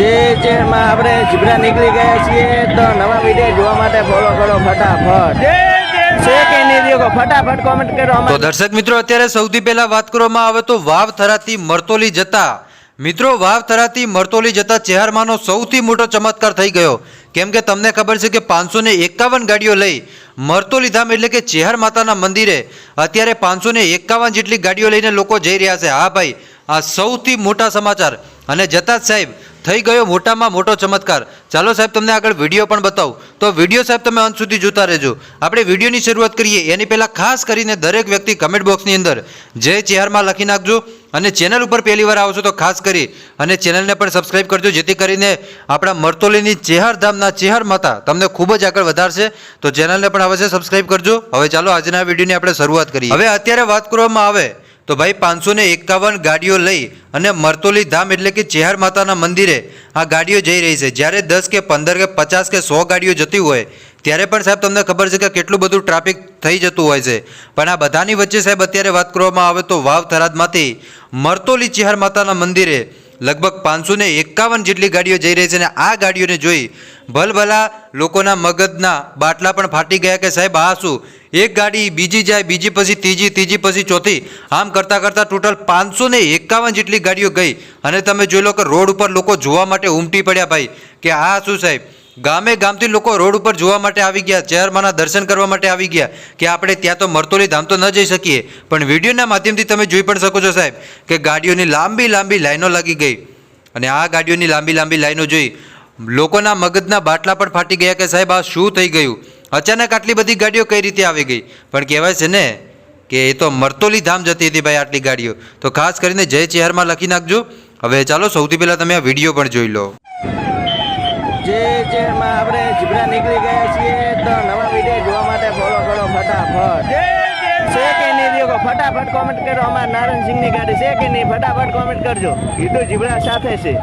જે જેમાં આપણે જીબ્રા નીકળી ગયા છીએ તો નવા વીડિયો જોવા માટે ફોલો કરો ફટાફટ. ફટાફટ કોમેન્ટ કરો તો દર્શક મિત્રો અત્યારે સૌથી પહેલા વાત કરવામાં આવે તો વાવ થરાતી મરતોલી જતા. મિત્રો વાવ થરાતી મરતોલી જતા ચેહરમાંનો સૌથી મોટો ચમત્કાર થઈ ગયો. કેમ કે તમને ખબર છે કે પાંચસો ને એકાવન ગાડીઓ લઈ મરતોલી ધામ એટલે કે ચેહર માતાના મંદિરે અત્યારે પાંચસો ને એકાવન જેટલી ગાડીઓ લઈને લોકો જઈ રહ્યા છે. હા ભાઈ આ સૌથી મોટા સમાચાર. અને જતા જ સાહેબ થઈ ગયો મોટામાં મોટો ચમત્કાર. ચાલો સાહેબ, તમને આગળ વીડિયો પણ બતાવું. તો વીડિયો સાહેબ, તમે અંત સુધી જોતા રહેજો. આપણે વિડીયોની શરૂઆત કરીએ. એની પહેલાં ખાસ કરીને દરેક વ્યક્તિ કમેન્ટ બોક્સની અંદર જય ચેરમાં લખી નાખજો અને ચેનલ ઉપર પહેલી વાર આવશો તો ખાસ કરી અને ચેનલને પણ સબસ્ક્રાઇબ કરજો, જેથી કરીને આપણા મરતોલીની ચેહરધામના ચેહર માતા તમને ખૂબ જ આગળ વધારશે. તો ચેનલને પણ અવશ્ય સબસ્ક્રાઇબ કરજો. હવે ચાલો આજના વિડીયોની આપણે શરૂઆત કરીએ. હવે અત્યારે વાત કરવામાં આવે તો ભાઈ પાંચસો ને એકાવન ગાડીઓ લઈ અને મરતોલી ધામ એટલે કે ચેહર માતાના મંદિરે આ ગાડીઓ જઈ રહી છે. જ્યારે દસ કે પંદર કે પચાસ કે સો ગાડીઓ જતી હોય, ત્યારે પણ સાહેબ તમને ખબર છે કે કેટલું બધું ટ્રાફિક થઈ જતું હોય છે. પણ આ બધાની વચ્ચે સાહેબ અત્યારે વાત કરવામાં આવે તો વાવ થરાદમાંથી મરતોલી ચેહર માતાના મંદિરે લગભગ પાંચસો ને એકાવન જેટલી ગાડીઓ જઈ રહી છે અને આ ગાડીઓને જોઈ ભલભલા લોકોના મગજના બાટલા પણ ફાટી ગયા કે સાહેબ, આ શું? એક ગાડી બીજી જાય, બીજી પછી ત્રીજી ત્રીજી પછી ચોથી. આમ કરતાં કરતાં ટોટલ પાંચસો ને એકાવન જેટલી ગાડીઓ ગઈ. અને તમે જોઈ લો કે રોડ ઉપર લોકો જોવા માટે ઉમટી પડ્યા ભાઈ. કે આ શું સાહેબ? ગામે ગામથી લોકો રોડ ઉપર જોવા માટે આવી ગયા, ચેરમાના દર્શન કરવા માટે આવી ગયા કે આપણે ત્યાં તો મરતોલી ધામ તો ન જઈ શકીએ. પણ વિડીયોના માધ્યમથી તમે જોઈ પણ શકો છો સાહેબ કે ગાડીઓની લાંબી લાંબી લાઈનો લાગી ગઈ. અને આ ગાડીઓની લાંબી લાંબી લાઈનો જોઈ લોકોના મગજના બાટલા પણ ફાટી ગયા કે સાહેબ આ શું થઈ ગયું? અચાનક આટલી બધી ગાડીઓ કઈ રીતે આવી ગઈ? પણ કહેવાય છે ને કે એ તો મરતોલી ધામ જતી હતી ભાઈ આટલી ગાડીઓ. તો ખાસ કરીને જય ચહેરમાં લખી નાખજો. હવે ચાલો સૌથી પહેલાં તમે આ વીડિયો પણ જોઈ લો. જે જેમાં આપણે જીબ્રા નીકળી ગયા છીએ તો નવા વીડિયો જોવા માટે ફોલો કરો ફટાફટ. છે કે નહીં દેખો ફટાફટ કોમેન્ટ કરો. અમારા નારાયણસિંહની ગાડી છે કે નહીં ફટાફટ કોમેન્ટ કરજો. હીટુ જીબ્રા સાથે છે.